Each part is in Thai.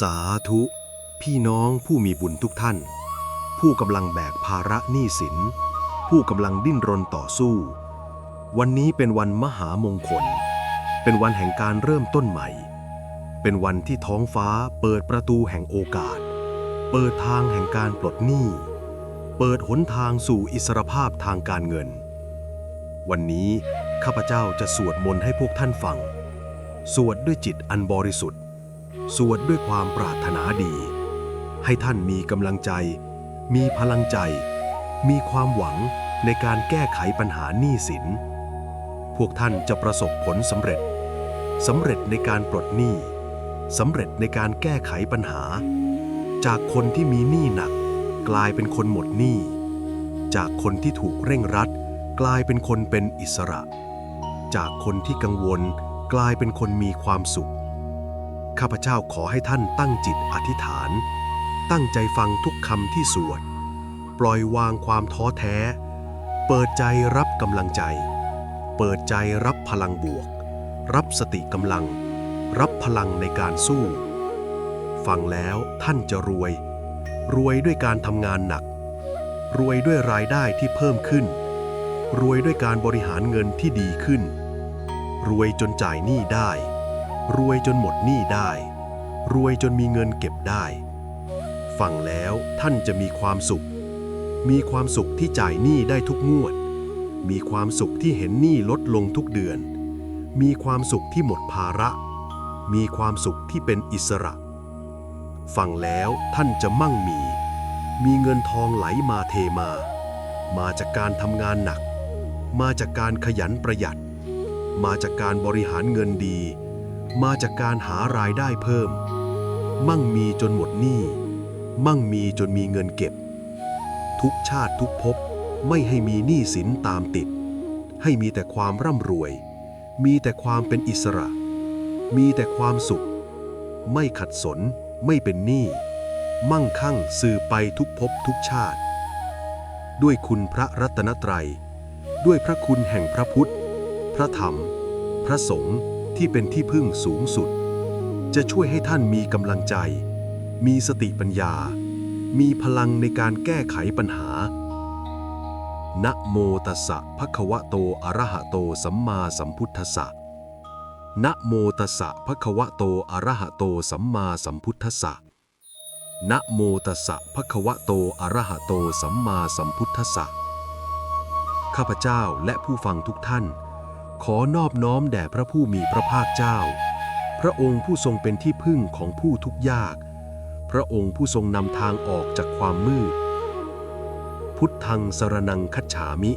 สาธุ พี่น้องผู้มีบุญทุกท่าน ผู้กำลังแบกภาระหนี้สิน ผู้กำลังดิ้นรนต่อสู้ วันนี้เป็นวันมหามงคล เป็นวันแห่งการเริ่มต้นใหม่ เป็นวันที่ท้องฟ้าเปิดประตูแห่งโอกาส เปิดทางแห่งการปลดหนี้ เปิดหนทางสู่อิสรภาพทางการเงิน วันนี้ข้าพเจ้าจะสวดมนต์ให้พวกท่านฟัง สวดด้วยจิตอันบริสุทธิ์ สวดด้วยความปรารถนาดี ให้ท่านมีกำลังใจ มีพลังใจ มีความหวังในการแก้ไขปัญหาหนี้สิน พวกท่านจะประสบผลสำเร็จสำเร็จในการปลดหนี้สำเร็จในการแก้ไขปัญหา จากคนที่มีหนี้หนัก กลายเป็นคนหมดหนี้ จากคนที่ถูกเร่งรัด กลายเป็นคนเป็นอิสระ จากคนที่กังวล กลายเป็นคนมีความสุข ข้าพเจ้าขอให้ท่านตั้งจิตอธิษฐาน ตั้งใจฟังทุกคำที่สวด ปล่อยวางความท้อแท้ เปิดใจรับกำลังใจ เปิดใจรับพลังบวก รับสติกำลัง รับพลังในการสู้ ฟังแล้วท่านจะรวย รวยด้วยการทำงานหนัก รวยด้วยรายได้ที่เพิ่มขึ้น รวยด้วยการบริหารเงินที่ดีขึ้น รวยจนจ่ายหนี้ได้ รวยจนหมดหนี้ได้ รวยจนมีเงินเก็บได้ ฟังแล้วท่านจะมีความสุข มีความสุขที่จ่ายหนี้ได้ทุกงวด มีความสุขที่เห็นหนี้ลดลงทุกเดือน มีความสุขที่หมดภาระ มีความสุขที่เป็นอิสระ ฟังแล้วท่านจะมั่งมี มีเงินทองไหลมาเทมา มาจากการทำงานหนัก มาจากการขยันประหยัด มาจากการบริหารเงินดี มาจากการหารายได้เพิ่ม มั่งมีจนหมดหนี้ มั่งมีจนมีเงินเก็บ ทุกชาติทุกภพไม่ให้มีหนี้สินตามติด ให้มีแต่ความร่ำรวย มีแต่ความเป็นอิสระ มีแต่ความสุข ไม่ขัดสน ไม่เป็นหนี้ มั่งคั่งสื่อไปทุกภพทุกชาติ ด้วยคุณพระรัตนตรัย ด้วยพระคุณแห่งพระพุทธ พระธรรม พระสงฆ์ ที่เป็นที่พึ่งสูงสุด จะช่วยให้ท่านมีกำลังใจ มีสติปัญญา มีพลังในการแก้ไขปัญหา นะโมตัสสะภะคะวะโตอะระหะโตสัมมาสัมพุทธัสสะนะโมตัสสะภะคะวะโตอะระหะโตสัมมาสัมพุทธัสสะนะโมตัสสะภะคะวะโตอะระหะโตสัมมาสัมพุทธัสสะข้าพเจ้าและผู้ฟังทุกท่าน ขอนอบน้อมแด่พระผู้มีพระภาคเจ้า พระองค์ผู้ทรงเป็นที่พึ่งของผู้ทุกยาก พระองค์ผู้ทรงนำทางออกจากความมืด พุทธังสรนังคัจฉามิ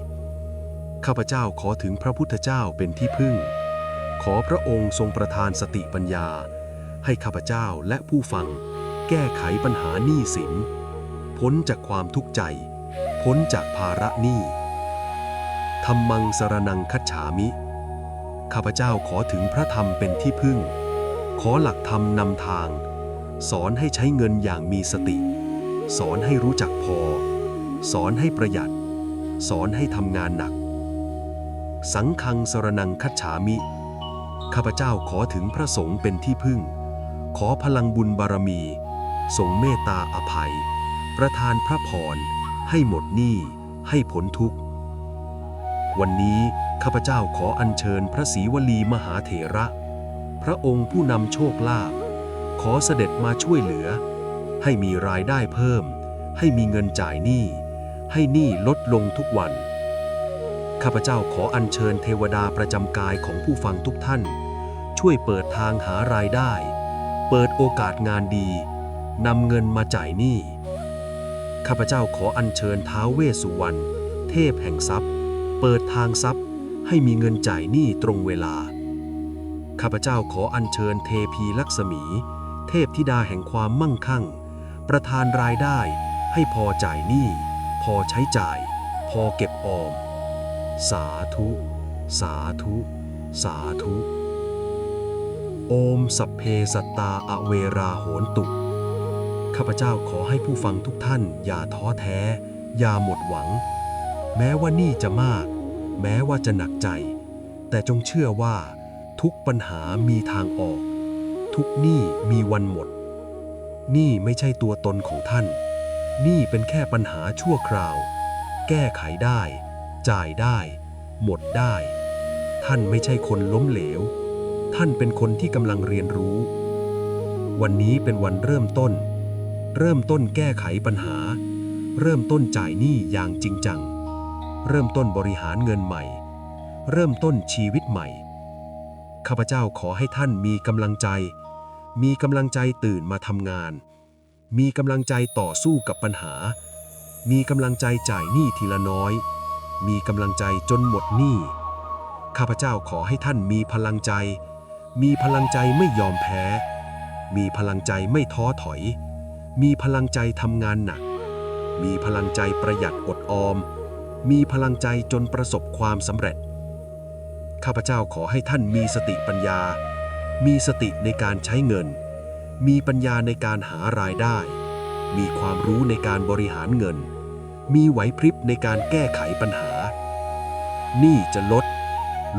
ข้าพเจ้าขอถึงพระพุทธเจ้าเป็นที่พึ่ง ขอพระองค์ทรงประทานสติปัญญา ให้ข้าพเจ้าและผู้ฟัง แก้ไขปัญหาหนี้สิน พ้นจากความทุกข์ใจ พ้นจากภาระหนี้ธรรมังสรนังคัจฉามิ ข้าพเจ้าขอถึงพระธรรมเป็นที่พึ่ง ขอหลักธรรมนำทาง สอนให้ใช้เงินอย่างมีสติ สอนให้รู้จักพอ สอนให้ประหยัด สอนให้ทำงานหนัก สังฆังสรนังคัจฉามิ ข้าพเจ้าขอถึงพระสงฆ์เป็นที่พึ่ง ขอพลังบุญบารมีทรงเมตตาอภัย ประทานพระพรให้หมดหนี้ให้พ้นทุกข์ วันนี้ข้าพเจ้าขออัญเชิญพระศรีวลีมหาเถระ พระองค์ผู้นำโชคลาภขอเสด็จมาช่วยเหลือ ให้มีรายได้เพิ่ม ให้มีเงินจ่ายหนี้ ให้หนี้ลดลงทุกวัน ข้าพเจ้าขออัญเชิญเทวดาประจำกายของผู้ฟังทุกท่าน ช่วยเปิดทางหารายได้ เปิดโอกาสงานดีนำเงินมาจ่ายหนี้ ข้าพเจ้าขออัญเชิญท้าวเวสสุวรรณเทพแห่งทรัพย์ เปิดทางทรัพย์ให้มีเงินจ่ายหนี้ตรงเวลา ข้าพเจ้าขออัญเชิญเทพีลักษมี เทพธิดาแห่งความมั่งคั่ง ประทานรายได้ให้พอจ่ายหนี้ พอใช้จ่าย พอเก็บออม สาธุ สาธุ สาธุ โอมสัพเพสัตตาอเวราโหนตุข้าพเจ้าขอให้ผู้ฟังทุกท่านอย่าท้อแท้ อย่าหมดหวัง แม้ว่านี่จะมาก แม้ว่าจะหนักใจ แต่จงเชื่อว่า ทุกปัญหามีทางออก ทุกหนี้มีวันหมด นี่ไม่ใช่ตัวตนของท่าน นี่เป็นแค่ปัญหาชั่วคราว แก้ไขได้ จ่ายได้ หมดได้ ท่านไม่ใช่คนล้มเหลว ท่านเป็นคนที่กำลังเรียนรู้ วันนี้เป็นวันเริ่มต้น เริ่มต้นแก้ไขปัญหา เริ่มต้นจ่ายหนี้อย่างจริงจัง เริ่มต้นบริหารเงินใหม่ เริ่มต้นชีวิตใหม่ ข้าพเจ้าขอให้ท่านมีกำลังใจ มีกำลังใจตื่นมาทำงาน มีกำลังใจต่อสู้กับปัญหา มีกำลังใจจ่ายหนี้ทีละน้อย มีกำลังใจจนหมดหนี้ ข้าพเจ้าขอให้ท่านมีพลังใจ มีพลังใจไม่ยอมแพ้ มีพลังใจไม่ท้อถอย มีพลังใจทำงานหนัก มีพลังใจประหยัดอดออม มีพลังใจจนประสบความสำเร็จ ข้าพเจ้าขอให้ท่านมีสติปัญญา มีสติในการใช้เงิน มีปัญญาในการหารายได้ มีความรู้ในการบริหารเงิน มีไหวพริบในการแก้ไขปัญหา นี้จะลด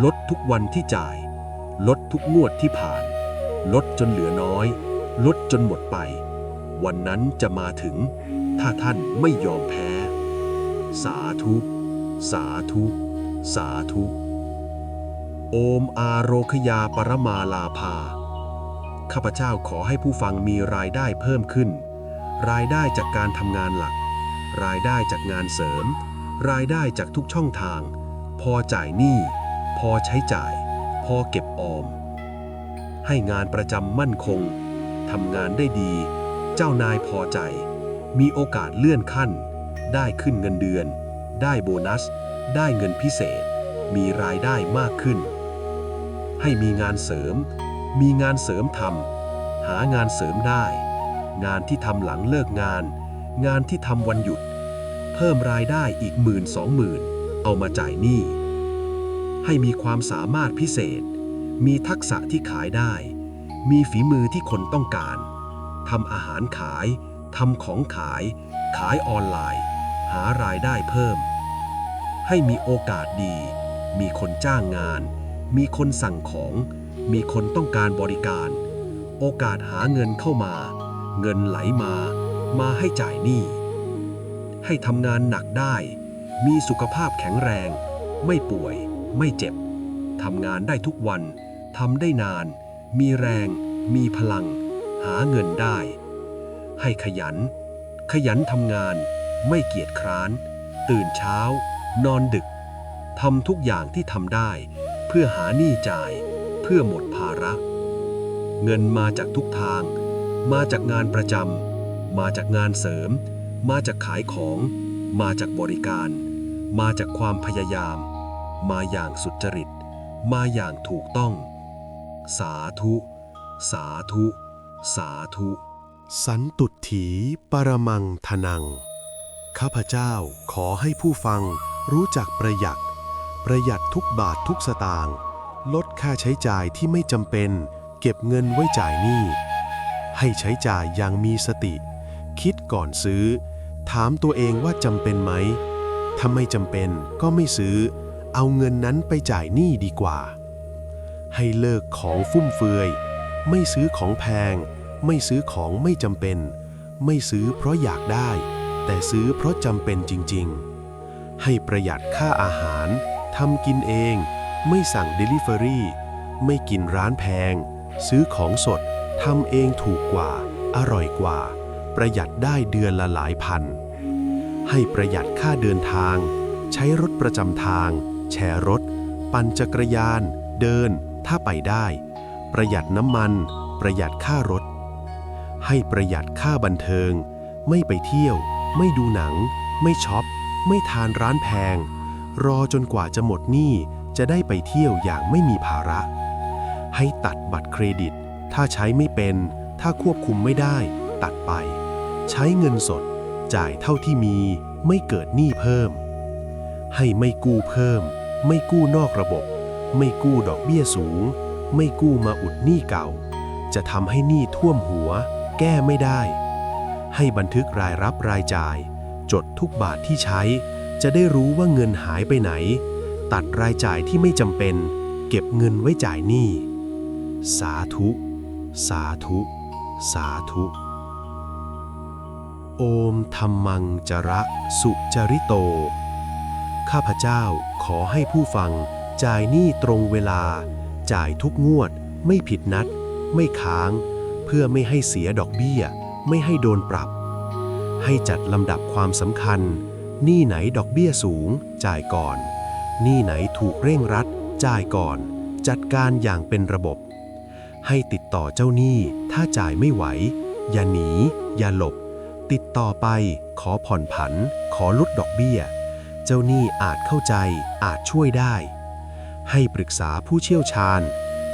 ลดทุกวันที่จ่าย ลดทุกงวดที่ผ่าน ลดจนเหลือน้อย ลดจนหมดไป วันนั้นจะมาถึง ถ้าท่านไม่ยอมแพ้ สาธุ สาธุ สาธุ โอมอาโรคยาปรมาลาภา ข้าพเจ้าขอให้ผู้ฟังมีรายได้เพิ่มขึ้น รายได้จากการทำงานหลัก รายได้จากงานเสริม รายได้จากทุกช่องทาง พอจ่ายหนี้ พอใช้จ่าย พอเก็บออม ให้งานประจำมั่นคงทำงานได้ดี เจ้านายพอใจ มีโอกาสเลื่อนขั้น ได้ขึ้นเงินเดือน ได้โบนัส ได้เงินพิเศษ มีรายได้มากขึ้น ให้มีงานเสริม มีงานเสริมทำหางานเสริมได้ งานที่ทำหลังเลิกงาน งานที่ทำวันหยุด เพิ่มรายได้อีกหมื่นสองหมื่นเอามาจ่ายหนี้ให้มีความสามารถพิเศษ มีทักษะที่ขายได้ มีฝีมือที่คนต้องการทำอาหารขายทำของขาย ขายออนไลน์ หารายได้เพิ่ม ให้มีโอกาสดี มีคนจ้างงาน มีคนสั่งของ มีคนต้องการบริการ โอกาสหาเงินเข้ามา เงินไหลมา มาให้จ่ายหนี้ ให้ทำงานหนักได้ มีสุขภาพแข็งแรง ไม่ป่วย ไม่เจ็บ ทำงานได้ทุกวัน ทำได้นาน มีแรง มีพลัง หาเงินได้ ให้ขยัน ขยันทำงาน ไม่เกียจคร้าน ตื่นเช้า นอนดึกทำทุกอย่างที่ทำได้ เพื่อหาหนี้จ่าย เพื่อหมดภาระ เงินมาจากทุกทาง มาจากงานประจำมาจากงานเสริม มาจากขายของ มาจากบริการ มาจากความพยายาม มาอย่างสุจริต มาอย่างถูกต้อง สาธุ สาธุ สาธุ สันตุถีปรมังทนัง ข้าพเจ้าขอให้ผู้ฟังรู้จักประหยัด ประหยัดทุกบาททุกสตางค์ลดค่าใช้จ่ายที่ไม่จำเป็น เก็บเงินไว้จ่ายหนี้ ให้ใช้จ่ายอย่างมีสติ คิดก่อนซื้อ ถามตัวเองว่าจำเป็นไหมถ้าไม่จำเป็นก็ไม่ซื้อ เอาเงินนั้นไปจ่ายหนี้ดีกว่า ให้เลิกของฟุ่มเฟือย ไม่ซื้อของแพง ไม่ซื้อของไม่จำเป็น ไม่ซื้อเพราะอยากได้ แต่ซื้อเพราะจำเป็นจริงๆ ให้ประหยัดค่าอาหารทำกินเอง ไม่สั่ง Delivery ไม่กินร้านแพง ซื้อของสดทำเองถูกกว่า อร่อยกว่า ประหยัดได้เดือนละหลายพัน ให้ประหยัดค่าเดินทาง ใช้รถประจำทาง แชร์รถ ปั่นจักรยาน เดิน ถ้าไปได้ ประหยัดน้ำมัน ประหยัดค่ารถ ให้ประหยัดค่าบันเทิง ไม่ไปเที่ยว ไม่ดูหนัง ไม่ช็อป ไม่ทานร้านแพง รอจนกว่าจะหมดหนี้จะได้ไปเที่ยวอย่างไม่มีภาระ ให้ตัดบัตรเครดิต ถ้าใช้ไม่เป็น ถ้าควบคุมไม่ได้ ตัดไป ใช้เงินสด จ่ายเท่าที่มีไม่เกิดหนี้เพิ่ม ให้ไม่กู้เพิ่ม ไม่กู้นอกระบบ ไม่กู้ดอกเบี้ยสูง ไม่กู้มาอุดหนี้เก่า จะทำให้หนี้ท่วมหัว แก้ไม่ได้ ให้บันทึกรายรับรายจ่าย จดทุกบาทที่ใช้ จะได้รู้ว่าเงินหายไปไหน ตัดรายจ่ายที่ไม่จำเป็น เก็บเงินไว้จ่ายหนี้ สาธุ สาธุ สาธุ โอมธรรมังจระสุจริโต ข้าพเจ้าขอให้ผู้ฟังจ่ายหนี้ตรงเวลา จ่ายทุกงวด ไม่ผิดนัด ไม่ค้าง เพื่อไม่ให้เสียดอกเบี้ย ไม่ให้โดนปรับ ให้จัดลำดับความสำคัญ หนี้ไหนดอกเบี้ยสูง จ่ายก่อน หนี้ไหนถูกเร่งรัด จ่ายก่อน จัดการอย่างเป็นระบบ ให้ติดต่อเจ้าหนี้ ถ้าจ่ายไม่ไหว อย่าหนี อย่าหลบ ติดต่อไป ขอผ่อนผัน ขอลดดอกเบี้ย เจ้าหนี้อาจเข้าใจ อาจช่วยได้ ให้ปรึกษาผู้เชี่ยวชาญ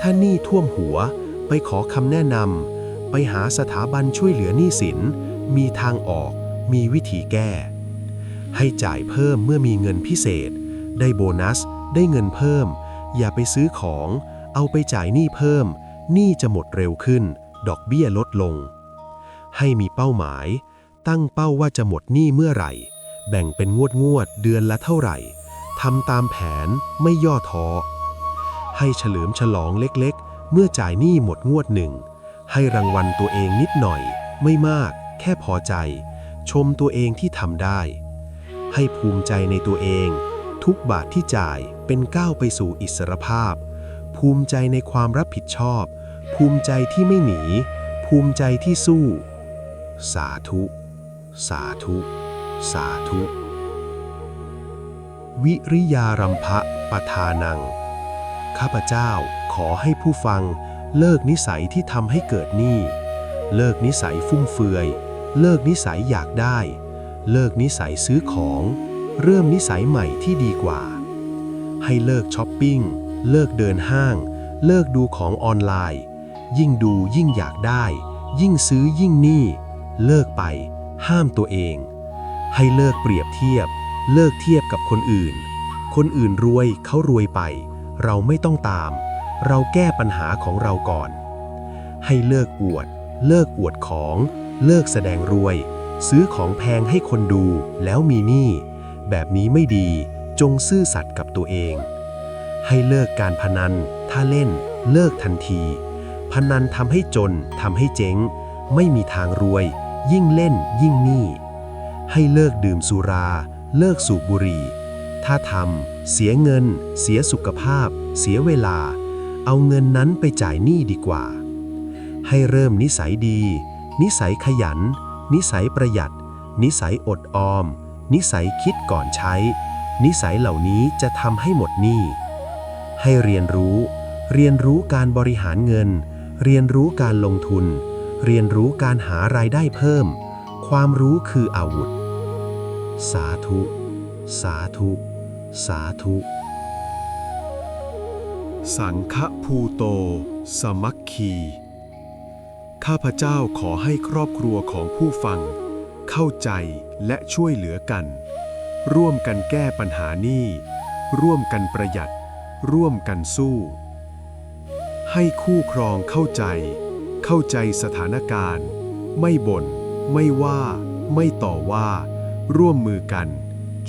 ถ้าหนี้ท่วมหัว ไปขอคำแนะนำ ไปหาสถาบันช่วยเหลือหนี้สิน มีทางออก มีวิธีแก้ ให้จ่ายเพิ่มเมื่อมีเงินพิเศษ ได้โบนัส ได้เงินเพิ่ม อย่าไปซื้อของ เอาไปจ่ายหนี้เพิ่ม หนี้จะหมดเร็วขึ้น ดอกเบี้ยลดลง ให้มีเป้าหมาย ตั้งเป้าว่าจะหมดหนี้เมื่อไหร่ แบ่งเป็นงวดงวดเดือนละเท่าไหร่ทำตามแผนไม่ย่อท้อให้เฉลิมฉลองเล็กๆ เมื่อจ่ายหนี้หมดงวดหนึ่ง ให้รางวัลตัวเองนิดหน่อย ไม่มาก แค่พอใจ ชมตัวเองที่ทำได้ ให้ภูมิใจในตัวเอง ทุกบาทที่จ่ายเป็นก้าวไปสู่อิสรภาพ ภูมิใจในความรับผิดชอบ ภูมิใจที่ไม่หนี ภูมิใจที่สู้ สาธุ สาธุ สาธุ วิริยารัมภะปทานัง ข้าพเจ้าขอให้ผู้ฟัง เลิกนิสัยที่ทำให้เกิดหนี้ เลิกนิสัยฟุ่มเฟือย เลิกนิสัยอยากได้ เลิกนิสัยซื้อของ เริ่มนิสัยใหม่ที่ดีกว่า ให้เลิกช้อปปิ้ง เลิกเดินห้าง เลิกดูของออนไลน์ ยิ่งดูยิ่งอยากได้ ยิ่งซื้อยิ่งหนี้ เลิกไป ห้ามตัวเอง ให้เลิกเปรียบเทียบ เลิกเทียบกับคนอื่น คนอื่นรวยเขารวยไป เราไม่ต้องตาม เราแก้ปัญหาของเราก่อน ให้เลิกอวด เลิกอวดของ เลิกแสดงรวย ซื้อของแพงให้คนดูแล้วมีหนี้แบบนี้ไม่ดีจงซื่อสัตย์กับตัวเอง ให้เลิกการพนัน ถ้าเล่น เลิกทันที พนันทำให้จนทำให้เจ๊ง ไม่มีทางรวย ยิ่งเล่นยิ่งหนี้ให้เลิกดื่มสุรา เลิกสูบบุหรี่ ถ้าทำเสียเงิน เสียสุขภาพ เสียเวลา เอาเงินนั้นไปจ่ายหนี้ดีกว่า ให้เริ่มนิสัยดี นิสัยขยัน นิสัยประหยัด นิสัยอดออม นิสัยคิดก่อนใช้ นิสัยเหล่านี้จะทำให้หมดหนี้ ให้เรียนรู้ เรียนรู้การบริหารเงิน เรียนรู้การลงทุน เรียนรู้การหารายได้เพิ่ม ความรู้คืออาวุธ สาธุ สาธุ สาธุ สังฆภูโต สมัคคี ข้าพเจ้าขอให้ครอบครัวของผู้ฟัง เข้าใจและช่วยเหลือกัน ร่วมกันแก้ปัญหานี้ ร่วมกันประหยัด ร่วมกันสู้ ให้คู่ครองเข้าใจ เข้าใจสถานการณ์ ไม่บ่น ไม่ว่า ไม่ต่อว่า ร่วมมือกัน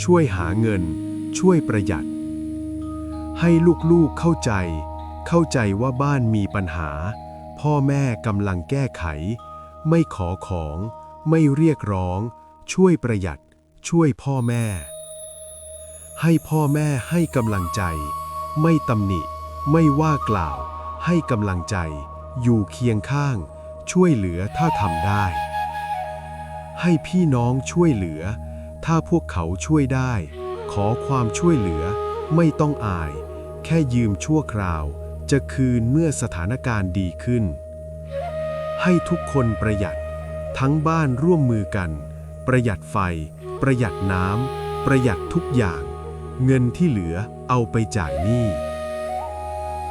ช่วยหาเงิน ช่วยประหยัด ให้ลูกๆเข้าใจ เข้าใจว่าบ้านมีปัญหา พ่อแม่กำลังแก้ไข ไม่ขอของ ไม่เรียกร้อง ช่วยประหยัด ช่วยพ่อแม่ ให้พ่อแม่ให้กำลังใจ ไม่ตำหนิ ไม่ว่ากล่าว ให้กำลังใจ อยู่เคียงข้าง ช่วยเหลือถ้าทำได้ ให้พี่น้องช่วยเหลือ ถ้าพวกเขาช่วยได้ ขอความช่วยเหลือไม่ต้องอาย แค่ยืมชั่วคราว จะคืนเมื่อสถานการณ์ดีขึ้น ให้ทุกคนประหยัด ทั้งบ้านร่วมมือกัน ประหยัดไฟ ประหยัดน้ำประหยัดทุกอย่าง เงินที่เหลือเอาไปจ่ายหนี้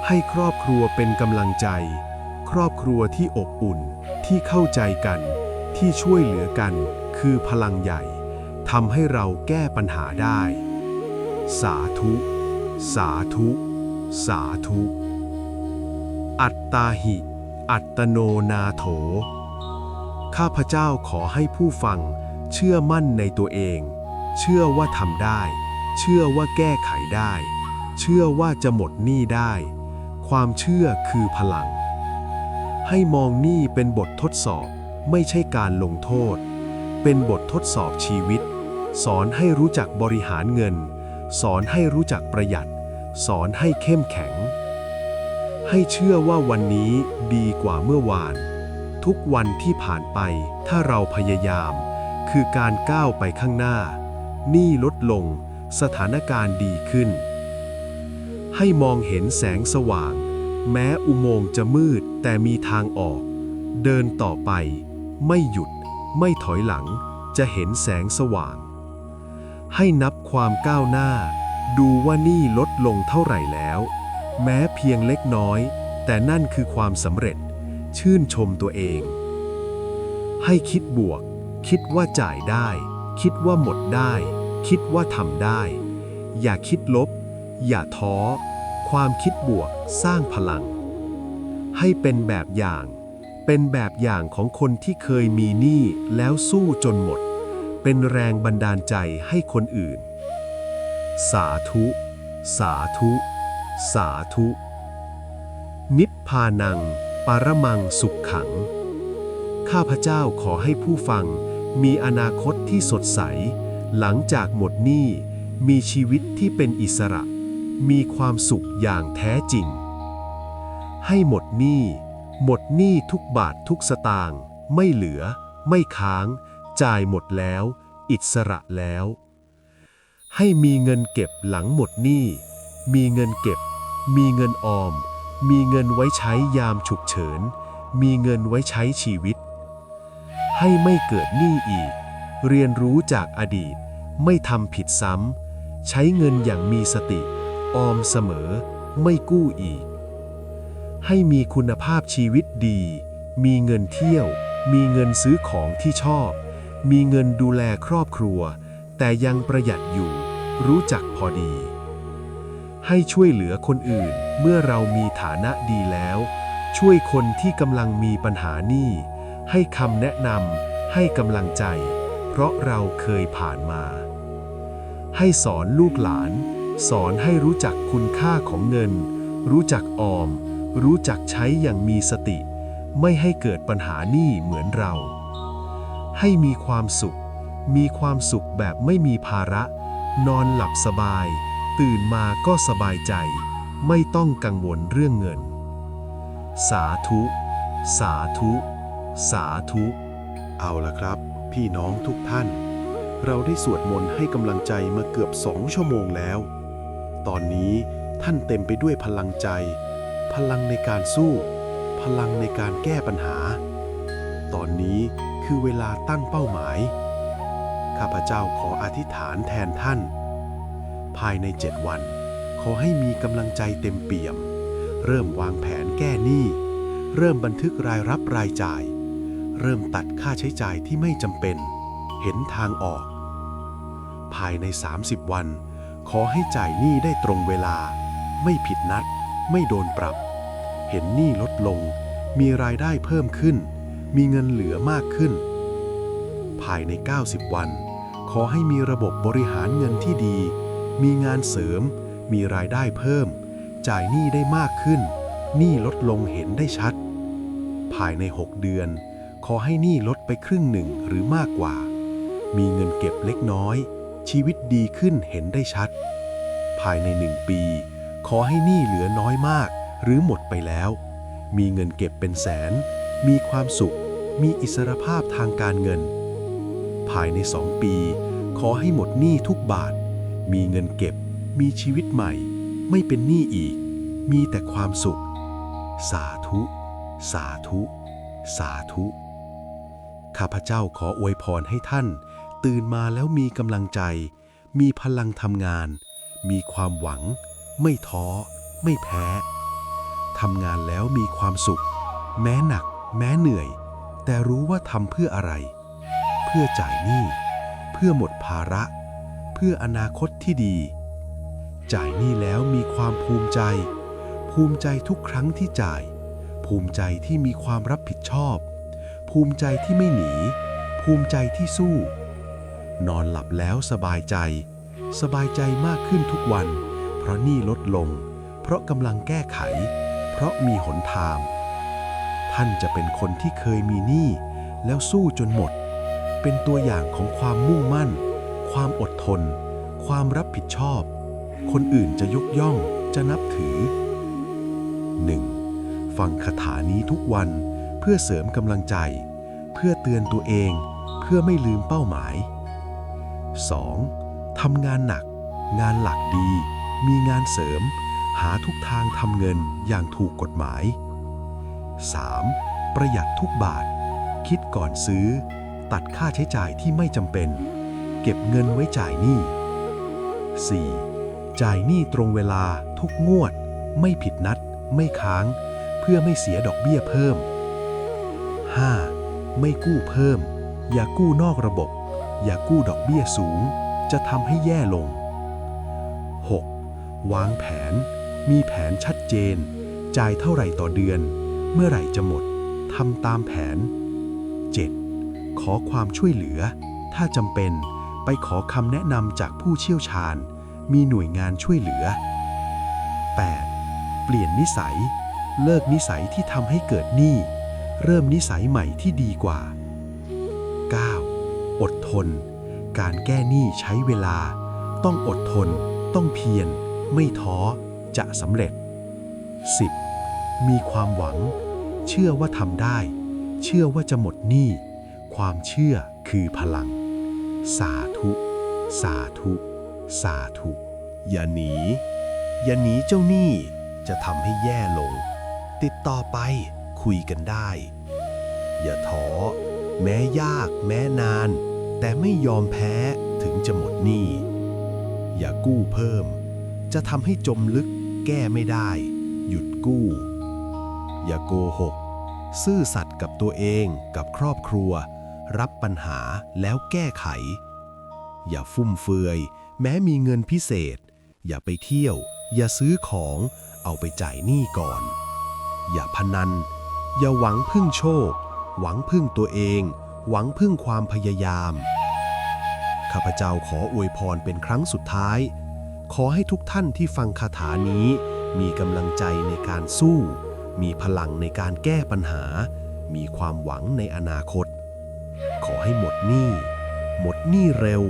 ให้ครอบครัวเป็นกำลังใจ ครอบครัวที่อบอุ่นที่เข้าใจกัน ที่ช่วยเหลือกัน คือพลังใหญ่ทำให้เราแก้ปัญหาได้ สาธุ สาธุ สาธุ อัตตาหิ อัตโนนาโถ ข้าพเจ้าขอให้ผู้ฟัง เชื่อมั่นในตัวเอง เชื่อว่าทำได้ เชื่อว่าแก้ไขได้ เชื่อว่าจะหมดหนี้ได้ ความเชื่อคือพลัง ให้มองหนี้เป็นบททดสอบ ไม่ใช่การลงโทษ เป็นบททดสอบชีวิต สอนให้รู้จักบริหารเงิน สอนให้รู้จักประหยัด สอนให้เข้มแข็ง ให้เชื่อว่าวันนี้ดีกว่าเมื่อวาน ทุกวันที่ผ่านไปถ้าเราพยายาม คือการก้าวไปข้างหน้า นี้ลดลง สถานการณ์ดีขึ้น ให้มองเห็นแสงสว่าง แม้อุโมงค์จะมืดแต่มีทางออก เดินต่อไป ไม่หยุด ไม่ถอยหลัง จะเห็นแสงสว่าง ให้นับความก้าวหน้า ดูว่านี่ลดลงเท่าไหร่แล้ว แม้เพียงเล็กน้อย แต่นั่นคือความสำเร็จ ชื่นชมตัวเอง ให้คิดบวก คิดว่าจ่ายได้ คิดว่าหมดได้ คิดว่าทำได้ อย่าคิดลบ อย่าท้อ ความคิดบวกสร้างพลัง ให้เป็นแบบอย่าง เป็นแบบอย่างของคนที่เคยมีหนี้แล้วสู้จนหมด เป็นแรงบันดาลใจให้คนอื่น สาธุ สาธุ สาธุ นิพพานัง ปรมังสุขขัง ข้าพเจ้าขอให้ผู้ฟังมีอนาคตที่สดใส หลังจากหมดหนี้ มีชีวิตที่เป็นอิสระ มีความสุขอย่างแท้จริง ให้หมดหนี้ หมดหนี้ทุกบาททุกสตางค์ไม่เหลือ ไม่ค้าง จ่ายหมดแล้ว อิสระแล้ว ให้มีเงินเก็บหลังหมดหนี้ มีเงินเก็บ มีเงินออม มีเงินไว้ใช้ยามฉุกเฉิน มีเงินไว้ใช้ชีวิต ให้ไม่เกิดหนี้อีก เรียนรู้จากอดีต ไม่ทำผิดซ้ำ ใช้เงินอย่างมีสติ ออมเสมอ ไม่กู้อีก ให้มีคุณภาพชีวิตดี มีเงินเที่ยวมีเงินซื้อของที่ชอบ มีเงินดูแลครอบครัว แต่ยังประหยัดอยู่ รู้จักพอดี ให้ช่วยเหลือคนอื่นเมื่อเรามีฐานะดีแล้ว ช่วยคนที่กำลังมีปัญหานี้ให้คำแนะนำให้กำลังใจ เพราะเราเคยผ่านมา ให้สอนลูกหลาน สอนให้รู้จักคุณค่าของเงิน รู้จักออม รู้จักใช้อย่างมีสติ ไม่ให้เกิดปัญหานี้เหมือนเรา ให้มีความสุข มีความสุขแบบไม่มีภาระ นอนหลับสบาย ตื่นมาก็สบายใจ ไม่ต้องกังวลเรื่องเงิน สาธุ สาธุ สาธุ เอาละครับ พี่น้องทุกท่าน เราได้สวดมนต์ให้กำลังใจมาเกือบสองชั่วโมงแล้ว ตอนนี้ท่านเต็มไปด้วยพลังใจ พลังในการสู้ พลังในการแก้ปัญหา ตอนนี้ คือเวลาตั้งเป้าหมาย ข้าพเจ้าขออธิษฐานแทนท่าน ภายในเจ็ดวัน ขอให้มีกำลังใจเต็มเปี่ยม เริ่มวางแผนแก้หนี้ เริ่มบันทึกรายรับรายจ่าย เริ่มตัดค่าใช้จ่ายที่ไม่จำเป็น เห็นทางออก ภายใน 30 วัน ขอให้จ่ายหนี้ได้ตรงเวลา ไม่ผิดนัด ไม่โดนปรับ เห็นหนี้ลดลง มีรายได้เพิ่มขึ้น มีเงินเหลือมากขึ้น ภายใน 90 วัน ขอให้มีระบบบริหารเงินที่ดี มีงานเสริม มีรายได้เพิ่ม จ่ายหนี้ได้มากขึ้น หนี้ลดลงเห็นได้ชัด ภายใน 6 เดือน ขอให้หนี้ลดไปครึ่งหนึ่งหรือมากกว่า มีเงินเก็บเล็กน้อย ชีวิตดีขึ้นเห็นได้ชัด ภายในหนึ่งปี ขอให้หนี้เหลือน้อยมาก หรือหมดไปแล้ว มีเงินเก็บเป็นแสน มีความสุข มีอิสรภาพทางการเงิน ภายในสองปี ขอให้หมดหนี้ทุกบาท มีเงินเก็บ มีชีวิตใหม่ ไม่เป็นหนี้อีก มีแต่ความสุข สาธุ สาธุ สาธุ ข้าพเจ้าขออวยพรให้ท่าน ตื่นมาแล้วมีกำลังใจ มีพลังทำงาน มีความหวัง ไม่ท้อ ไม่แพ้ทำงานแล้วมีความสุข แม้หนัก แม้เหนื่อย แต่รู้ว่าทำเพื่ออะไร เพื่อจ่ายหนี้ เพื่อหมดภาระ เพื่ออนาคตที่ดี จ่ายหนี้แล้วมีความภูมิใจ ภูมิใจทุกครั้งที่จ่าย ภูมิใจที่มีความรับผิดชอบ ภูมิใจที่ไม่หนี ภูมิใจที่สู้ นอนหลับแล้วสบายใจ สบายใจมากขึ้นทุกวัน เพราะหนี้ลดลง เพราะกำลังแก้ไข เพราะมีหนทาง ท่านจะเป็นคนที่เคยมีหนี้แล้วสู้จนหมดเเป็นตัวอย่างของความมุ่งมั่น ความอดทน ความรับผิดชอบ คนอื่นจะยกย่องจะนับถือ 1. ฟังคาถานี้ทุกวันเพื่อเสริมกำลังใจ เพื่อเตือนตัวเอง เพื่อไม่ลืมเป้าหมาย 2. ทำงานหนัก งานหลักดี มีงานเสริม หาทุกทางทำเงินอย่างถูกกฎหมาย 3. ประหยัดทุกบาท คิดก่อนซื้อ ตัดค่าใช้จ่ายที่ไม่จำเป็น เก็บเงินไว้จ่ายหนี้ 4. จ่ายหนี้ตรงเวลาทุกงวด ไม่ผิดนัด ไม่ค้าง เพื่อไม่เสียดอกเบี้ยเพิ่ม 5. ไม่กู้เพิ่ม อย่ากู้นอกระบบ อย่ากู้ดอกเบี้ยสูง จะทำให้แย่ลง 6. วางแผน มีแผนชัดเจน จ่ายเท่าไหร่ต่อเดือน เมื่อไหร่จะหมดทำตามแผน 7. ขอความช่วยเหลือ ถ้าจำเป็นไปขอคำแนะนำจากผู้เชี่ยวชาญ มีหน่วยงานช่วยเหลือ 8. เปลี่ยนนิสัย เลิกนิสัยที่ทำให้เกิดหนี้เริ่มนิสัยใหม่ที่ดีกว่า 9. อดทน การแก้หนี้ใช้เวลา ต้องอดทน ต้องเพียร ไม่ท้อ จะสำเร็จ 10. มีความหวัง เชื่อว่าทำได้ เชื่อว่าจะหมดหนี้ ความเชื่อคือพลัง สาธุ สาธุ สาธุ อย่าหนี อย่าหนีเจ้าหนี้จะทำให้แย่ลง ติดต่อไปคุยกันได้ อย่าท้อ แม้ยากแม้นาน แต่ไม่ยอมแพ้ถึงจะหมดหนี้ อย่ากู้เพิ่ม จะทำให้จมลึกแก้ไม่ได้ หยุดกู้ อย่าโกหก ซื่อสัตย์กับตัวเองกับครอบครัว รับปัญหาแล้วแก้ไข อย่าฟุ่มเฟือย แม้มีเงินพิเศษ อย่าไปเที่ยว อย่าซื้อของ เอาไปจ่ายหนี้ก่อน อย่าพนัน อย่าหวังพึ่งโชค หวังพึ่งตัวเอง หวังพึ่งความพยายาม ข้าพเจ้าขออวยพรเป็นครั้งสุดท้าย ขอให้ทุกท่านที่ฟังคาถานี้มีกำลังใจในการสู้ มีพลังในการแก้ปัญหา มีความหวังในอนาคต ขอให้หมดหนี้ หมดหนี้เร็ว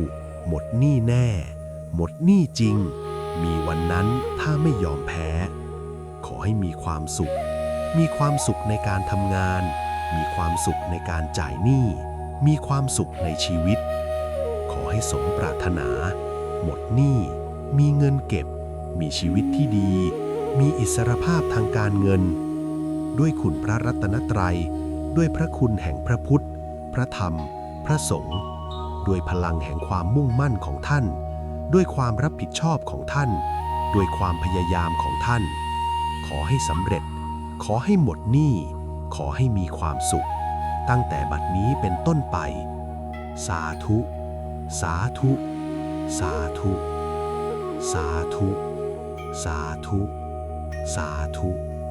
หมดหนี้แน่ หมดหนี้จริง มีวันนั้นถ้าไม่ยอมแพ้ ขอให้มีความสุข มีความสุขในการทำงาน มีความสุขในการจ่ายหนี้ มีความสุขในชีวิต ขอให้สมปรารถนา หมดหนี้ มีเงินเก็บ มีชีวิตที่ดีมีอิสรภาพทางการเงิน ด้วยคุณพระรัตนตรัย ด้วยพระคุณแห่งพระพุทธ พระธรรม พระสงฆ์ด้วยพลังแห่งความมุ่งมั่นของท่าน ด้วยความรับผิดชอบของท่าน ด้วยความพยายามของท่าน ขอให้สำเร็จ ขอให้หมดหนี้ ขอให้มีความสุข ตั้งแต่บัดนี้เป็นต้นไป สาธุ สาธุ สาธุ สาธุ สาธุ สาธุ